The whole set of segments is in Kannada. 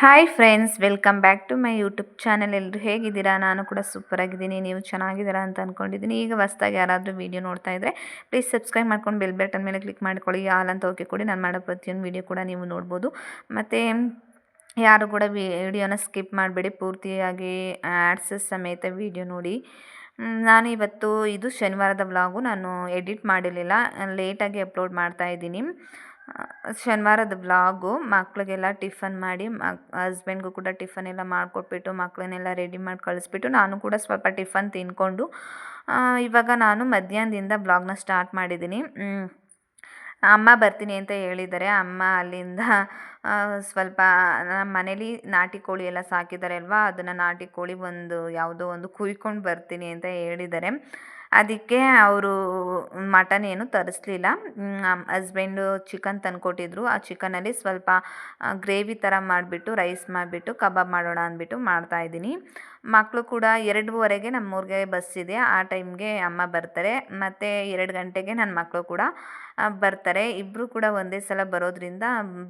Hi friends welcome back to my YouTube channel ಎಲ್ಲರೂ ಹೇಗಿದ್ದೀರಾ? ನಾನು ಕೂಡ ಸೂಪರ್ ಆಗಿದ್ದೀನಿ. ನೀವು ಚೆನ್ನಾಗಿದ್ದೀರಾ ಅಂತ ಅಂದ್ಕೊಂಡಿದ್ದೀನಿ ಈಗ ಹೊಸ್ದಾಗಿ ಯಾರಾದರೂ ವೀಡಿಯೋ ನೋಡ್ತಾ ಇದ್ದರೆ ಪ್ಲೀಸ್ ಸಬ್ಸ್ಕ್ರೈಬ್ ಮಾಡ್ಕೊಂಡು ಬೆಲ್ ಬಟನ್ ಮೇಲೆ ಕ್ಲಿಕ್ ಮಾಡ್ಕೊಳ್ಳಿ. ಆಲ್ ಅಂತ ಓಕೆ ಕೊಡಿ. ನಾನು ಮಾಡೋ ಪ್ರತಿಯೊಂದು ವೀಡಿಯೋ ಕೂಡ ನೀವು ನೋಡ್ಬೋದು. ಮತ್ತು, ಯಾರು ಕೂಡ ವಿಡಿಯೋನ ಸ್ಕಿಪ್ ಮಾಡಬೇಡಿ. ಪೂರ್ತಿಯಾಗಿ ಆ್ಯಡ್ಸ್ ಸಮೇತ ವೀಡಿಯೋ ನೋಡಿ. ನಾನು ಇವತ್ತು, ಇದು ಶನಿವಾರದ ವ್ಲಾಗು ನಾನು ಎಡಿಟ್ ಮಾಡಿರಲಿಲ್ಲ. ಲೇಟಾಗಿ ಅಪ್ಲೋಡ್ ಮಾಡ್ತಾ ಇದ್ದೀನಿ. ಶನಿವಾರದ ವ್ಲಾಗು ಮಕ್ಳಿಗೆಲ್ಲ ಟಿಫನ್ ಮಾಡಿ, ಮಕ್ ಹಸ್ಬೆಂಡ್ಗೂ ಕೂಡ ಟಿಫನ್ ಎಲ್ಲ ಮಾಡಿಕೊಟ್ಬಿಟ್ಟು ಮಕ್ಕಳನ್ನೆಲ್ಲ ರೆಡಿ ಮಾಡಿ ಕಳಿಸ್ಬಿಟ್ಟು, ನಾನು ಕೂಡ ಸ್ವಲ್ಪ ಟಿಫನ್ ತಿಂದ್ಕೊಂಡು ಇವಾಗ ನಾನು ಮಧ್ಯಾಹ್ನದಿಂದ ಬ್ಲಾಗ್ನ ಸ್ಟಾರ್ಟ್ ಮಾಡಿದ್ದೀನಿ. ಅಮ್ಮ ಬರ್ತೀನಿ ಅಂತ ಹೇಳಿದ್ದಾರೆ. ಅಮ್ಮ ಅಲ್ಲಿಂದ ಸ್ವಲ್ಪ ನಮ್ಮ ಮನೇಲಿ ನಾಟಿ ಕೋಳಿ ಎಲ್ಲ ಸಾಕಿದ್ದಾರೆ ಅಲ್ವಾ ಅದನ್ನು ನಾಟಿ ಕೋಳಿ ಒಂದು ಯಾವುದೋ ಒಂದು ಕುಯ್ಕೊಂಡು ಬರ್ತೀನಿ ಅಂತ ಹೇಳಿದ್ದಾರೆ. ಅದಕ್ಕೆ ಅವರು ಮಟನ್ ಏನು ತರಿಸ್ಲಿಲ್ಲ. Husband chicken ತಂದುಕೊಟ್ಟಿದ್ರು. ಆ ಚಿಕನಲ್ಲಿ ಸ್ವಲ್ಪ ಗ್ರೇವಿ ಥರ ಮಾಡಿಬಿಟ್ಟು, ರೈಸ್ ಮಾಡಿಬಿಟ್ಟು, ಕಬಾಬ್ ಮಾಡೋಣ ಅಂದ್ಬಿಟ್ಟು ಮಾಡ್ತಾಯಿದ್ದೀನಿ ಮಕ್ಕಳು ಕೂಡ ಎರಡೂವರೆಗೆ ನಮ್ಮೂರಿಗೆ ಬಸ್ ಇದೆ. ಆ ಟೈಮ್ಗೆ ಅಮ್ಮ ಬರ್ತಾರೆ. ಮತ್ತು ಎರಡು ಗಂಟೆಗೆ ನನ್ನ ಮಕ್ಕಳು ಕೂಡ ಬರ್ತಾರೆ. ಇಬ್ಬರು ಕೂಡ ಒಂದೇ ಸಲ ಬರೋದ್ರಿಂದ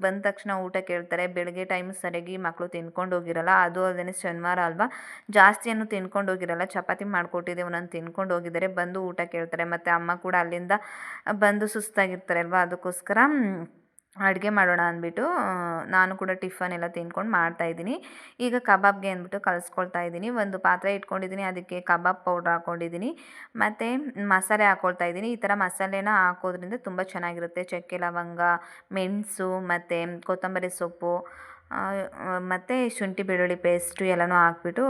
ಬಂದ ತಕ್ಷಣ ಊಟ ಕೇಳ್ತಾರೆ ಬೆಳಗ್ಗೆ ಟೈಮ್ ಸರಿಯಾಗಿ ಮಕ್ಕಳು ತಿನ್ಕೊಂಡು ಹೋಗಿರಲ್ಲ, ಅದು ಅಲ್ಲದೆ ಶನಿವಾರ ಅಲ್ವಾ? ಜಾಸ್ತಿ ಏನು ತಿನ್ಕೊಂಡು ಹೋಗಿರಲ್ಲ, ಚಪಾತಿ ಮಾಡಿಕೊಟ್ಟಿದ್ದೆ ಒಂದೊಂದು ತಿನ್ಕೊಂಡು ಹೋಗಿದ್ದಾರೆ, ಬಂದು ಊಟ ಕೇಳ್ತಾರೆ, ಮತ್ತು ಅಮ್ಮ ಕೂಡ ಅಲ್ಲಿಂದ ಬಂದು ಸುಸ್ತಾಗಿರ್ತಾರೆ ಅಲ್ವಾ? ಅದಕ್ಕೋಸ್ಕರ ಅಡುಗೆ ಮಾಡೋಣ ಅಂದ್ಬಿಟ್ಟು ನಾನು ಕೂಡ ಟಿಫನ್ ಎಲ್ಲ ತಿನ್ಕೊಂಡು ಮಾಡ್ತಾಯಿದ್ದೀನಿ ಈಗ ಕಬಾಬ್ಗೆ ಅಂದ್ಬಿಟ್ಟು ಕಲಿಸ್ಕೊಳ್ತಾ ಇದ್ದೀನಿ. ಒಂದು ಪಾತ್ರೆ ಇಟ್ಕೊಂಡಿದ್ದೀನಿ, ಅದಕ್ಕೆ ಕಬಾಬ್ ಪೌಡ್ರ್ ಹಾಕ್ಕೊಂಡಿದ್ದೀನಿ ಮತ್ತು ಮಸಾಲೆ ಹಾಕ್ಕೊಳ್ತಾ ಇದ್ದೀನಿ. ಈ ಥರ ಮಸಾಲೆನ ಹಾಕೋದ್ರಿಂದ ತುಂಬ ಚೆನ್ನಾಗಿರುತ್ತೆ. ಚಕ್ಕೆ, ಲವಂಗ, ಮೆಣಸು, ಮತ್ತು ಕೊತ್ತಂಬರಿ ಸೊಪ್ಪು. ಮತ್ತು ಶುಂಠಿ, ಬೆಳ್ಳುಳ್ಳಿ ಪೇಸ್ಟು ಎಲ್ಲನೂ ಹಾಕ್ಬಿಟ್ಟು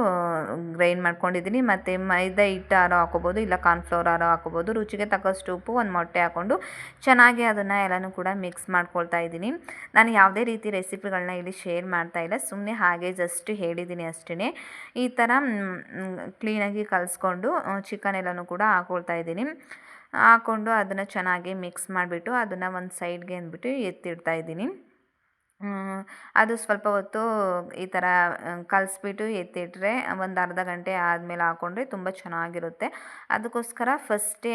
ಗ್ರೈಂಡ್ ಮಾಡ್ಕೊಂಡಿದ್ದೀನಿ. ಮತ್ತು ಮೈದಾ ಹಿಟ್ಟು ಆರೋ ಹಾಕೋಬೋದು, ಇಲ್ಲ ಕಾರ್ನ್ಫ್ಲೋರ್ ಆರೋ ಹಾಕೋಬೋದು. ರುಚಿಗೆ ತಕ್ಕಷ್ಟು ಉಪ್ಪು ಒಂದು ಮೊಟ್ಟೆ ಹಾಕ್ಕೊಂಡು ಚೆನ್ನಾಗಿ ಅದನ್ನು ಎಲ್ಲನೂ ಕೂಡ ಮಿಕ್ಸ್ ಮಾಡ್ಕೊಳ್ತಾ ಇದ್ದೀನಿ. ನಾನು ಯಾವುದೇ ರೀತಿ ರೆಸಿಪಿಗಳನ್ನ ಇಲ್ಲಿ ಶೇರ್ ಮಾಡ್ತಾ ಇಲ್ಲ. ಸುಮ್ಮನೆ ಹಾಗೆ ಜಸ್ಟ್ ಹೇಳಿದ್ದೀನಿ ಅಷ್ಟೇ ಈ ಥರ ಕ್ಲೀನಾಗಿ ಕಲಿಸ್ಕೊಂಡು ಚಿಕನ್ ಎಲ್ಲನೂ ಕೂಡ ಹಾಕ್ಕೊಳ್ತಾ ಇದ್ದೀನಿ. ಹಾಕ್ಕೊಂಡು ಅದನ್ನು ಚೆನ್ನಾಗಿ ಮಿಕ್ಸ್ ಮಾಡಿಬಿಟ್ಟು, ಅದನ್ನು ಒಂದು ಸೈಡ್ಗೆ ಅಂದ್ಬಿಟ್ಟು ಎತ್ತಿಡ್ತಾ ಇದ್ದೀನಿ. ಅದು ಸ್ವಲ್ಪ ಹೊತ್ತು ಈ ಥರ ಕಲಿಸ್ಬಿಟ್ಟು ಎತ್ತಿಟ್ರೆ ಒಂದು ಅರ್ಧ ಗಂಟೆ ಆದಮೇಲೆ ಹಾಕ್ಕೊಂಡ್ರೆ ತುಂಬ ಚೆನ್ನಾಗಿರುತ್ತೆ. ಅದಕ್ಕೋಸ್ಕರ ಫಸ್ಟೇ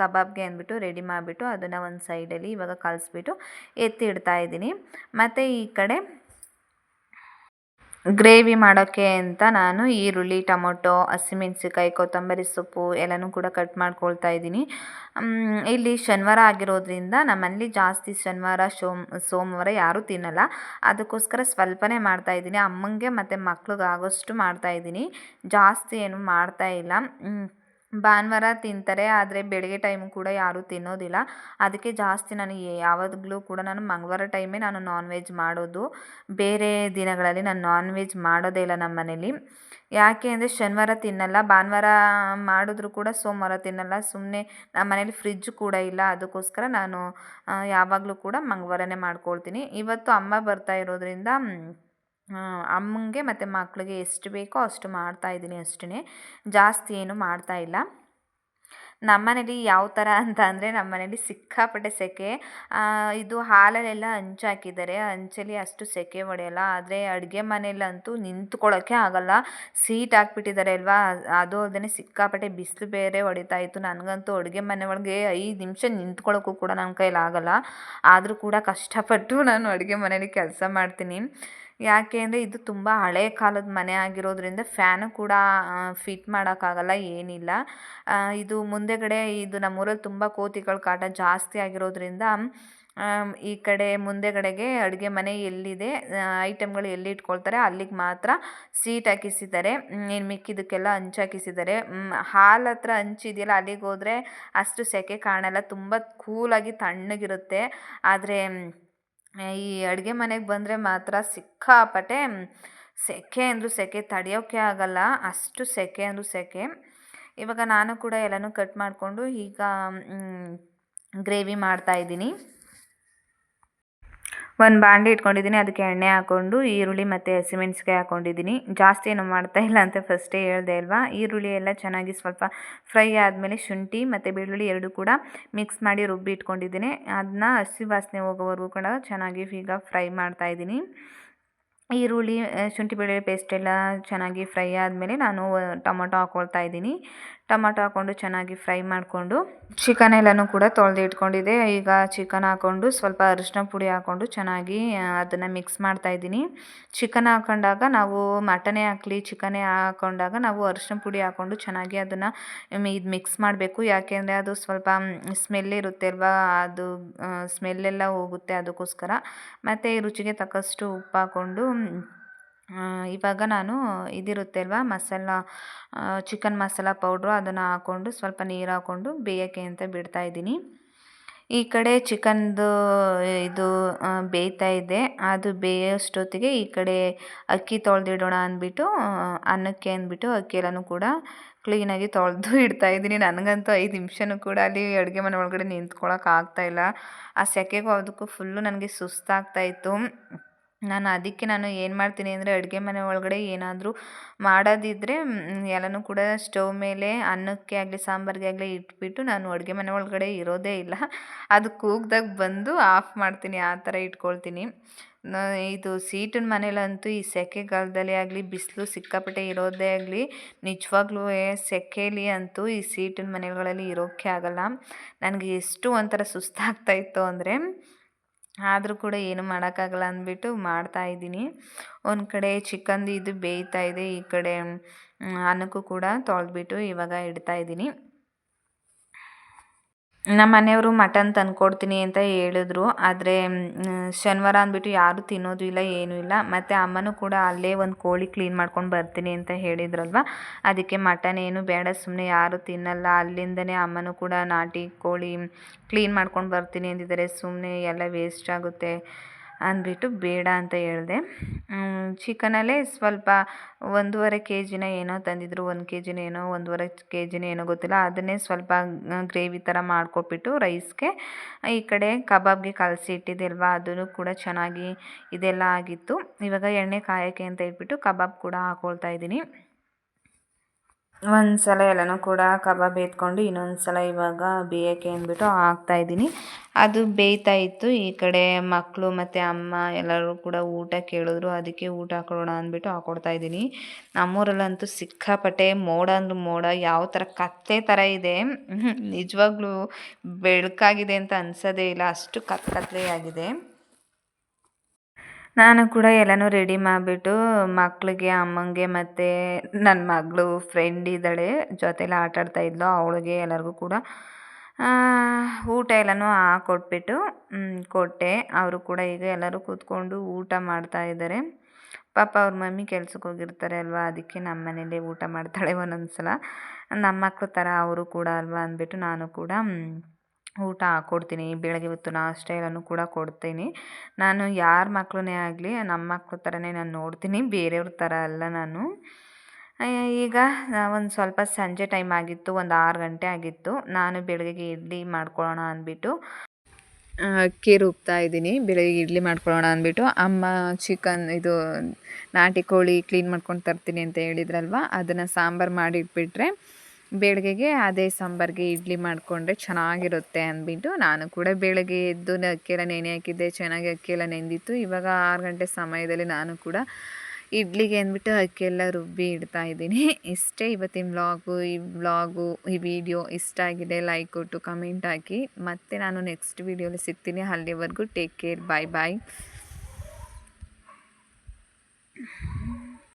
ಕಬಾಬ್ಗೆ ಅಂದ್ಬಿಟ್ಟು ರೆಡಿ ಮಾಡಿಬಿಟ್ಟು ಅದನ್ನು ಒಂದು ಸೈಡಲ್ಲಿ ಇವಾಗ ಕಲಿಸ್ಬಿಟ್ಟು ಎತ್ತಿಡ್ತಾ ಇದ್ದೀನಿ. ಮತ್ತು ಈ ಕಡೆ ಗ್ರೇವಿ ಮಾಡೋಕ್ಕೆ ಅಂತ ನಾನು ಈರುಳ್ಳಿ, ಟೊಮೊಟೊ ಹಸಿಮೆಣ್ಸಿಕಾಯಿ ಕೊತ್ತಂಬರಿ ಸೊಪ್ಪು ಎಲ್ಲನೂ ಕೂಡ ಕಟ್ ಮಾಡ್ಕೊಳ್ತಾ ಇದ್ದೀನಿ. ಇಲ್ಲಿ ಶನಿವಾರ ಆಗಿರೋದ್ರಿಂದ ನಮ್ಮಲ್ಲಿ ಜಾಸ್ತಿ ಶನಿವಾರ, ಸೋಮ್, ಸೋಮವಾರ ಯಾರೂ ತಿನ್ನಲ್ಲ. ಅದಕ್ಕೋಸ್ಕರ ಸ್ವಲ್ಪನೇ ಮಾಡ್ತಾ ಇದ್ದೀನಿ. ಅಮ್ಮಂಗೆ ಮತ್ತು ಮಕ್ಳಿಗಾಗೋಷ್ಟು ಮಾಡ್ತಾ ಇದ್ದೀನಿ. ಜಾಸ್ತಿ ಏನು ಮಾಡ್ತಾ ಇಲ್ಲ. ಭಾನುವಾರ ತಿಂತಾರೆ, ಆದರೆ ಬೆಳಗ್ಗೆ ಟೈಮ್ ಕೂಡ ಯಾರೂ ತಿನ್ನೋದಿಲ್ಲ. ಅದಕ್ಕೆ ಜಾಸ್ತಿ ನಾನು ಯಾವಾಗಲೂ ಕೂಡ ನಾನು ಮಂಗಳವಾರ ಟೈಮೇ ನಾನು ನಾನ್ ವೆಜ್ ಮಾಡೋದು. ಬೇರೆ ದಿನಗಳಲ್ಲಿ ನಾನು ನಾನ್ ವೆಜ್ ಮಾಡೋದೇ ಇಲ್ಲ ನಮ್ಮ ಮನೇಲಿ. ಯಾಕೆ ಅಂದರೆ ಶನಿವಾರ ತಿನ್ನಲ್ಲ, ಭಾನುವಾರ ಮಾಡಿದ್ರು ಕೂಡ ಸೋಮವಾರ ತಿನ್ನಲ್ಲ. ಸುಮ್ಮನೆ ನಮ್ಮ ಮನೇಲಿ ಫ್ರಿಜ್ ಕೂಡ ಇಲ್ಲ, ಅದಕ್ಕೋಸ್ಕರ ನಾನು ಯಾವಾಗಲೂ ಕೂಡ ಮಂಗಳವಾರನೇ ಮಾಡ್ಕೊಳ್ತೀನಿ. ಇವತ್ತು ಅಮ್ಮ ಬರ್ತಾ ಇರೋದ್ರಿಂದ ಅಮ್ಮಂಗೆ ಮತ್ತು ಮಕ್ಕಳಿಗೆ ಎಷ್ಟು ಬೇಕೋ ಅಷ್ಟು ಮಾಡ್ತಾ ಇದ್ದೀನಿ ಅಷ್ಟೇ ಜಾಸ್ತಿ ಏನು ಮಾಡ್ತಾ ಇಲ್ಲ. ನಮ್ಮನೇಲಿ ಯಾವ ಥರ ಅಂತ ಅಂದರೆ ನಮ್ಮನೇಲಿ ಸಿಕ್ಕಾಪಟ್ಟೆ ಸೆಕೆ. ಇದು ಹಾಲಲ್ಲೆಲ್ಲ ಹಂಚು ಹಾಕಿದ್ದಾರೆ. ಹಂಚಲ್ಲಿ ಅಷ್ಟು ಸೆಕೆ ಹೊಡೆಯಲ್ಲ. ಆದರೆ ಅಡುಗೆ ಮನೆಯಲ್ಲಂತೂ ನಿಂತ್ಕೊಳ್ಳೋಕ್ಕೆ ಆಗಲ್ಲ. ಸೀಟ್ ಹಾಕ್ಬಿಟ್ಟಿದ್ದಾರೆ ಅಲ್ವಾ? ಅದು ಅಲ್ಲದೆ ಸಿಕ್ಕಾಪಟ್ಟೆ ಬಿಸಿಲು ಬೇರೆ ಹೊಡಿತಾ ಇತ್ತು. ನನಗಂತೂ ಅಡುಗೆ ಮನೆ ಒಳಗೆ ಐದು ನಿಮಿಷ ನಿಂತ್ಕೊಳ್ಳೋಕ್ಕೂ ಕೂಡ ನನ್ನ ಕೈಲಿ ಆಗಲ್ಲ. ಆದರೂ ಕೂಡ ಕಷ್ಟಪಟ್ಟು ನಾನು ಅಡುಗೆ ಮನೇಲಿ ಕೆಲಸ ಮಾಡ್ತೀನಿ. ಯಾಕೆ ಅಂದರೆ ಇದು ತುಂಬ ಹಳೆ ಕಾಲದ ಮನೆ ಆಗಿರೋದ್ರಿಂದ ಫ್ಯಾನು ಕೂಡ ಫಿಟ್ ಮಾಡೋಕ್ಕಾಗಲ್ಲ, ಏನಿಲ್ಲ. ಇದು ಮುಂದೆಗಡೆ ಇದು ನಮ್ಮೂರಲ್ಲಿ ತುಂಬ ಕೋತಿಗಳ ಕಾಟ ಜಾಸ್ತಿ ಆಗಿರೋದ್ರಿಂದ ಈ ಕಡೆ ಮುಂದೆಗಡೆಗೆ ಅಡುಗೆ ಮನೆ ಎಲ್ಲಿದೆ ಐಟಮ್ಗಳು ಎಲ್ಲಿ ಇಟ್ಕೊಳ್ತಾರೆ, ಅಲ್ಲಿಗೆ ಮಾತ್ರ ಸೀಟ್ ಹಾಕಿಸಿದ್ದಾರೆ. ಏನು ಮಿಕ್ಕಿದಕ್ಕೆಲ್ಲ ಹಂಚು ಹಾಕಿಸಿದ್ದಾರೆ. ಹಾಲ್ ಹತ್ರ ಹಂಚಿದೆಯಲ್ಲ ಅಲ್ಲಿಗೆ ಹೋದರೆ ಅಷ್ಟು ಸೆಕೆ ಕಾಣಲ್ಲ. ತುಂಬ ಕೂಲಾಗಿ ತಣ್ಣಗಿರುತ್ತೆ. ಆದರೆ ಈ ಅಡುಗೆ ಮನೆಗೆ ಬಂದರೆ ಮಾತ್ರ ಸಿಕ್ಕಾಪಟ್ಟೆ ಸೆಕೆ ಅಂದರೂ ಸೆಕೆ ತಡೆಯೋಕ್ಕೆ ಆಗಲ್ಲ, ಅಷ್ಟು ಸೆಕೆ ಅಂದರೂ ಸೆಕೆ. ಇವಾಗ ನಾನು ಕೂಡ ಎಲ್ಲನೂ ಕಟ್ ಮಾಡಿಕೊಂಡು ಈಗ ಗ್ರೇವಿ ಮಾಡ್ತಾಯಿದ್ದೀನಿ ಒಂದು ಬಾಂಡೆ ಇಟ್ಕೊಂಡಿದ್ದೀನಿ, ಅದಕ್ಕೆ ಎಣ್ಣೆ ಹಾಕ್ಕೊಂಡು ಈರುಳ್ಳಿ ಮತ್ತು ಹಸಿಮೆಣ್ಸಿಕಾಯಿ ಹಾಕ್ಕೊಂಡಿದ್ದೀನಿ ಜಾಸ್ತಿ ಏನು ಮಾಡ್ತಾ ಇಲ್ಲ ಅಂತ ಫಸ್ಟೇ ಹೇಳಿದೆ ಅಲ್ವಾ? ಈರುಳ್ಳಿ ಎಲ್ಲ ಚೆನ್ನಾಗಿ ಸ್ವಲ್ಪ ಫ್ರೈ ಆದಮೇಲೆ ಶುಂಠಿ ಮತ್ತು ಬೆಳ್ಳುಳ್ಳಿ ಎರಡು ಕೂಡ ಮಿಕ್ಸ್ ಮಾಡಿ ರುಬ್ಬಿ ಇಟ್ಕೊಂಡಿದ್ದೀನಿ. ಅದನ್ನ ಹಸಿ ವಾಸನೆ ಹೋಗೋವರೆಗೂ ಕೂಡ ಚೆನ್ನಾಗಿ ಈಗ ಫ್ರೈ ಮಾಡ್ತಾಯಿದ್ದೀನಿ ಈರುಳ್ಳಿ, ಶುಂಠಿ, ಬೆಳ್ಳುಳ್ಳಿ ಪೇಸ್ಟ್ ಎಲ್ಲ ಚೆನ್ನಾಗಿ ಫ್ರೈ ಆದಮೇಲೆ ನಾನು ಟೊಮೊಟೊ ಹಾಕ್ಕೊಳ್ತಾ ಇದ್ದೀನಿ. ಟೊಮಾಟೊ ಹಾಕ್ಕೊಂಡು ಚೆನ್ನಾಗಿ ಫ್ರೈ ಮಾಡಿಕೊಂಡು ಚಿಕನ್ ಎಲ್ಲನೂ ಕೂಡ ತೊಳೆದು ಇಟ್ಕೊಂಡಿದ್ದೆ. ಈಗ ಚಿಕನ್ ಹಾಕ್ಕೊಂಡು ಸ್ವಲ್ಪ ಅರಿಶಿನ ಪುಡಿ ಹಾಕ್ಕೊಂಡು ಚೆನ್ನಾಗಿ ಅದನ್ನು ಮಿಕ್ಸ್ ಮಾಡ್ತಾ ಇದ್ದೀನಿ. ಚಿಕನ್ ಹಾಕೊಂಡಾಗ ನಾವು ಮಟನೇ ಹಾಕಲಿ, ಚಿಕನೇ ಹಾಕೊಂಡಾಗ ನಾವು ಅರಿಶಿನ ಪುಡಿ ಹಾಕ್ಕೊಂಡು ಚೆನ್ನಾಗಿ ಅದನ್ನು ಇದು ಮಿಕ್ಸ್ ಮಾಡಬೇಕು. ಯಾಕೆಂದರೆ ಅದು ಸ್ವಲ್ಪ ಸ್ಮೆಲ್ ಇರುತ್ತೆ ಅಲ್ವಾ? ಅದು ಸ್ಮೆಲ್ಲೆಲ್ಲ ಹೋಗುತ್ತೆ ಅದಕ್ಕೋಸ್ಕರ. ಮತ್ತು ರುಚಿಗೆ ತಕ್ಕಷ್ಟು ಉಪ್ಪು ಹಾಕ್ಕೊಂಡು ಇವಾಗ ನಾನು ಇದಿರುತ್ತೆ ಅಲ್ವಾ, ಮಸಾಲ ಚಿಕನ್ ಮಸಾಲ ಪೌಡ್ರು ಅದನ್ನು ಹಾಕ್ಕೊಂಡು ಸ್ವಲ್ಪ ನೀರು ಹಾಕ್ಕೊಂಡು ಬೇಯೋಕ್ಕೆ ಅಂತ ಬಿಡ್ತಾ ಇದ್ದೀನಿ. ಈ ಕಡೆ ಚಿಕನ್ದು ಇದು ಬೇಯ್ತಾ ಇದೆ. ಅದು ಬೇಯೋಷ್ಟೊತ್ತಿಗೆ ಈ ಕಡೆ ಅಕ್ಕಿ ತೊಳೆದಿಡೋಣ ಅಂದ್ಬಿಟ್ಟು ಅನ್ನಕ್ಕೆ ಅಂದ್ಬಿಟ್ಟು ಅಕ್ಕಿ ಎಲ್ಲನೂ ಕೂಡ ಕ್ಲೀನಾಗಿ ತೊಳೆದು ಇಡ್ತಾ ಇದ್ದೀನಿ. ನನಗಂತೂ ಐದು ನಿಮಿಷನೂ ಕೂಡ ಅಲ್ಲಿ ಅಡುಗೆ ಮನೆ ಒಳಗಡೆ ನಿಂತ್ಕೊಳ್ಳೋಕೆ ಆಗ್ತಾಯಿಲ್ಲ ಆ ಸೆಕೆಗೂ ಅದಕ್ಕೂ ಫುಲ್ಲು ನನಗೆ ಸುಸ್ತಾಗ್ತಾ ಇತ್ತು. ನಾನು ಅದಕ್ಕೆ ನಾನು ಏನು ಮಾಡ್ತೀನಿ ಅಂದರೆ ಅಡುಗೆ ಮನೆ ಒಳಗಡೆ ಏನಾದರೂ ಮಾಡೋದಿದ್ದರೆ ಎಲ್ಲನೂ ಕೂಡ ಸ್ಟವ್ ಮೇಲೆ ಅನ್ನಕ್ಕೆ ಆಗಲಿ, ಸಾಂಬಾರಿಗೆ ಆಗಲಿ ಇಟ್ಬಿಟ್ಟು ನಾನು ಅಡುಗೆ ಮನೆ ಒಳಗಡೆ ಇರೋದೇ ಇಲ್ಲ. ಅದು ಕೂಗ್ದಾಗ ಬಂದು ಆಫ್ ಮಾಡ್ತೀನಿ, ಆ ಥರ ಇಟ್ಕೊಳ್ತೀನಿ. ಇದು ಸೀಟಿನ ಮನೇಲಂತೂ ಈ ಸೆಕೆಗಾಲದಲ್ಲಿ ಆಗಲಿ, ಬಿಸಿಲು ಸಿಕ್ಕಾಪಟ್ಟೆ ಇರೋದೇ ಆಗಲಿ, ನಿಜವಾಗ್ಲೂ ಸೆಕೆಲಿ ಅಂತೂ ಈ ಸೀಟಿನ ಮನೆಗಳಲ್ಲಿ ಇರೋಕ್ಕೆ ಆಗಲ್ಲ. ನನಗೆ ಎಷ್ಟು ಒಂಥರ ಸುಸ್ತಾಗ್ತಾಯಿತ್ತು ಅಂದರೆ ಆದರೂ ಕೂಡ ಏನು ಮಾಡೋಕ್ಕಾಗಲ್ಲ ಅಂದ್ಬಿಟ್ಟು ಮಾಡ್ತಾಯಿದ್ದೀನಿ ಒಂದು ಕಡೆ ಚಿಕನ್ದು ಇದು ಬೇಯ್ತಾ ಇದೆ, ಈ ಕಡೆ ಅನ್ನಕ್ಕೂ ಕೂಡ ತೊಳೆದ್ಬಿಟ್ಟು ಇವಾಗ ಇಡ್ತಾಯಿದ್ದೀನಿ ನಮ್ಮ ಮನೆಯವರು ಮಟನ್ ತಂದ್ಕೊಡ್ತೀನಿ ಅಂತ ಹೇಳಿದ್ರು. ಆದರೆ ಶನಿವಾರ ಅಂದ್ಬಿಟ್ಟು ಯಾರೂ ತಿನ್ನೋದು ಇಲ್ಲ, ಏನೂ ಇಲ್ಲ. ಮತ್ತು ಅಮ್ಮನೂ ಕೂಡ ಅಲ್ಲೇ ಒಂದು ಕೋಳಿ ಕ್ಲೀನ್ ಮಾಡ್ಕೊಂಡು ಬರ್ತೀನಿ ಅಂತ ಹೇಳಿದ್ರಲ್ವ? ಅದಕ್ಕೆ ಮಟನ್ ಏನು ಬೇಡ ಸುಮ್ಮನೆ ಯಾರೂ ತಿನ್ನಲ್ಲ. ಅಲ್ಲಿಂದನೇ ಅಮ್ಮನೂ ಕೂಡ ನಾಟಿ ಕೋಳಿ ಕ್ಲೀನ್ ಮಾಡ್ಕೊಂಡು ಬರ್ತೀನಿ ಅಂದಿದ್ದಾರೆ. ಸುಮ್ಮನೆ ಎಲ್ಲ ವೇಸ್ಟ್ ಆಗುತ್ತೆ. ಅಂದ್ಬಿಟ್ಟು ಬೇಡ ಅಂತ ಹೇಳಿದೆ. ಚಿಕನಲ್ಲೇ ಸ್ವಲ್ಪ ಒಂದೂವರೆ ಕೆ ಜಿನ ಏನೋ ತಂದಿದ್ರು, ಒಂದು ಕೆ ಜಿನ ಏನೋ, ಒಂದೂವರೆ ಕೆ ಜಿನ ಏನೋ ಗೊತ್ತಿಲ್ಲ. ಅದನ್ನೇ ಸ್ವಲ್ಪ ಗ್ರೇವಿ ಥರ ಮಾಡ್ಕೊಟ್ಬಿಟ್ಟು ರೈಸ್ಗೆ, ಈ ಕಡೆ ಕಬಾಬ್ಗೆ ಕಲಸಿ ಇಟ್ಟಿದ್ದೆ ಅಲ್ವಾ ಅದನ್ನು ಕೂಡ ಚೆನ್ನಾಗಿ ಇದೆಲ್ಲ ಆಗಿತ್ತು. ಇವಾಗ ಎಣ್ಣೆ ಕಾಯೋಕ್ಕೆ ಅಂತ ಹೇಳ್ಬಿಟ್ಟು ಕಬಾಬ್ ಕೂಡ ಹಾಕ್ಕೊಳ್ತಾ ಇದ್ದೀನಿ. ಒಂದು ಸಲ ಎಲ್ಲನೂ ಕೂಡ ಕಬಾಬ್ ಎತ್ಕೊಂಡು ಇನ್ನೊಂದು ಸಲ ಇವಾಗ ಬೇಯೋಕ್ಕೆ ಅಂದ್ಬಿಟ್ಟು ಹಾಕ್ತಾಯಿದ್ದೀನಿ ಅದು ಬೇಯ್ತಾ ಇತ್ತು. ಈ ಕಡೆ ಮಕ್ಕಳು ಮತ್ತು ಅಮ್ಮ ಎಲ್ಲರೂ ಕೂಡ ಊಟ ಕೇಳಿದ್ರು. ಅದಕ್ಕೆ ಊಟ ಹಾಕೊಳ್ಳೋಣ ಅಂದ್ಬಿಟ್ಟು ಹಾಕೊಡ್ತಾ ಇದ್ದೀನಿ. ನಮ್ಮೂರಲ್ಲಂತೂ ಸಿಕ್ಕಾಪಟ್ಟೆ ಮೋಡ ಅಂದ್ರೆ ಮೋಡ. ಯಾವ ಥರ ಕತ್ತೆ ಥರ ಇದೆ. ನಿಜವಾಗ್ಲೂ ಬೆಳಕಾಗಿದೆ ಅಂತ ಅನ್ಸೋದೇ ಇಲ್ಲ. ಅಷ್ಟು ಕತ್ತಲೆ ಆಗಿದೆ ನಾನು ಕೂಡ ಎಲ್ಲನೂ ರೆಡಿ ಮಾಡಿಬಿಟ್ಟು ಮಕ್ಕಳಿಗೆ ಅಮ್ಮಂಗೆ ಮತ್ತು ನನ್ನ ಮಗಳು ಫ್ರೆಂಡ್ ಇದ್ದಾಳೆ. ಜೊತೆಲಿ ಆಟ ಆಡ್ತಾ ಇದ್ಲು. ಅವಳಿಗೆ ಎಲ್ಲರಿಗೂ ಕೂಡ ಊಟ ಎಲ್ಲನೂ ಹಾಕ್ಕೊಟ್ಬಿಟ್ಟು ಕೊಟ್ಟೆ. ಅವರು ಕೂಡ ಈಗ ಎಲ್ಲರೂ ಕೂತ್ಕೊಂಡು ಊಟ ಮಾಡ್ತಾ ಇದ್ದಾರೆ. ಪಾಪ ಅವ್ರ ಮಮ್ಮಿ ಕೆಲ್ಸಕ್ಕೆ ಹೋಗಿರ್ತಾರೆ ಅಲ್ವಾ? ಅದಕ್ಕೆ ನಮ್ಮ ಮನೇಲೇ ಊಟ ಮಾಡ್ತಾಳೆ ಒಂದೊಂದು ಸಲ ನಮ್ಮ ಮಕ್ಕಳು ಥರ ಅವರು ಕೂಡ ಅಲ್ವಾ ಅಂದ್ಬಿಟ್ಟು ನಾನು ಕೂಡ ಊಟ ಹಾಕ್ಕೊಡ್ತೀನಿ ಬೆಳಗ್ಗೆ ಹೊತ್ತು ನಾಷ್ಟ ಎಲ್ಲನೂ ಕೂಡ ಕೊಡ್ತೀನಿ. ನಾನು ಯಾರ ಮಕ್ಕಳನ್ನೇ ಆಗಲಿ, ನಮ್ಮ ಮಕ್ಕಳು ಥರನೇ ನಾನು ನೋಡ್ತೀನಿ. ಬೇರೆಯವ್ರ ಥರ ಅಲ್ಲ ನಾನು. ಈಗ ಒಂದು ಸ್ವಲ್ಪ ಸಂಜೆ ಟೈಮ್ ಆಗಿತ್ತು, ಒಂದು ಆರು ಗಂಟೆ ಆಗಿತ್ತು. ನಾನು ಬೆಳಗ್ಗೆಗೆ ಇಡ್ಲಿ ಮಾಡ್ಕೊಳ್ಳೋಣ ಅಂದ್ಬಿಟ್ಟು ಅಕ್ಕಿ ರುಬ್ತಾ ಇದ್ದೀನಿ. ಬೆಳಗ್ಗೆ ಇಡ್ಲಿ ಮಾಡ್ಕೊಳ್ಳೋಣ ಅಂದ್ಬಿಟ್ಟು, ಅಮ್ಮ ಚಿಕನ್ ಇದು ನಾಟಿ ಕೋಳಿ ಕ್ಲೀನ್ ಮಾಡ್ಕೊಂಡು ತರ್ತೀನಿ ಅಂತ ಹೇಳಿದ್ರಲ್ವ, ಅದನ್ನು ಸಾಂಬಾರು ಮಾಡಿಟ್ಬಿಟ್ರೆ ಬೆಳಗ್ಗೆಗೆ ಅದೇ ಸಾಂಬಾರಿಗೆ ಇಡ್ಲಿ ಮಾಡಿಕೊಂಡ್ರೆ ಚೆನ್ನಾಗಿರುತ್ತೆ ಅಂದ್ಬಿಟ್ಟು, ನಾನು ಕೂಡ ಬೆಳಗ್ಗೆ ಎದ್ದು ಅಕ್ಕಿಯೆಲ್ಲ ನೆನೆ ಹಾಕಿದ್ದೆ. ಚೆನ್ನಾಗಿ ಅಕ್ಕಿಯೆಲ್ಲ ನೆಂದಿತ್ತು. ಇವಾಗ ಆರು ಗಂಟೆ ಸಮಯದಲ್ಲಿ ನಾನು ಕೂಡ ಇಡ್ಲಿಗೆ ಅಂದ್ಬಿಟ್ಟು ಅಕ್ಕಿಯೆಲ್ಲ ರುಬ್ಬಿ ಇಡ್ತಾ ಇದ್ದೀನಿ. ಇಷ್ಟೇ ಇವತ್ತಿನ ವ್ಲಾಗು, ಈ ವ್ಲಾಗು, ಈ ವಿಡಿಯೋ ಇಷ್ಟ ಆಗಿದೆ ಲೈಕ್ ಕೊಟ್ಟು ಕಮೆಂಟ್ ಹಾಕಿ. ಮತ್ತೆ ನಾನು ನೆಕ್ಸ್ಟ್ ವೀಡಿಯೋಲಿ ಸಿಗ್ತೀನಿ. ಅಲ್ಲಿವರೆಗೂ ಟೇಕ್ ಕೇರ್ ಬಾಯ್ ಬಾಯ್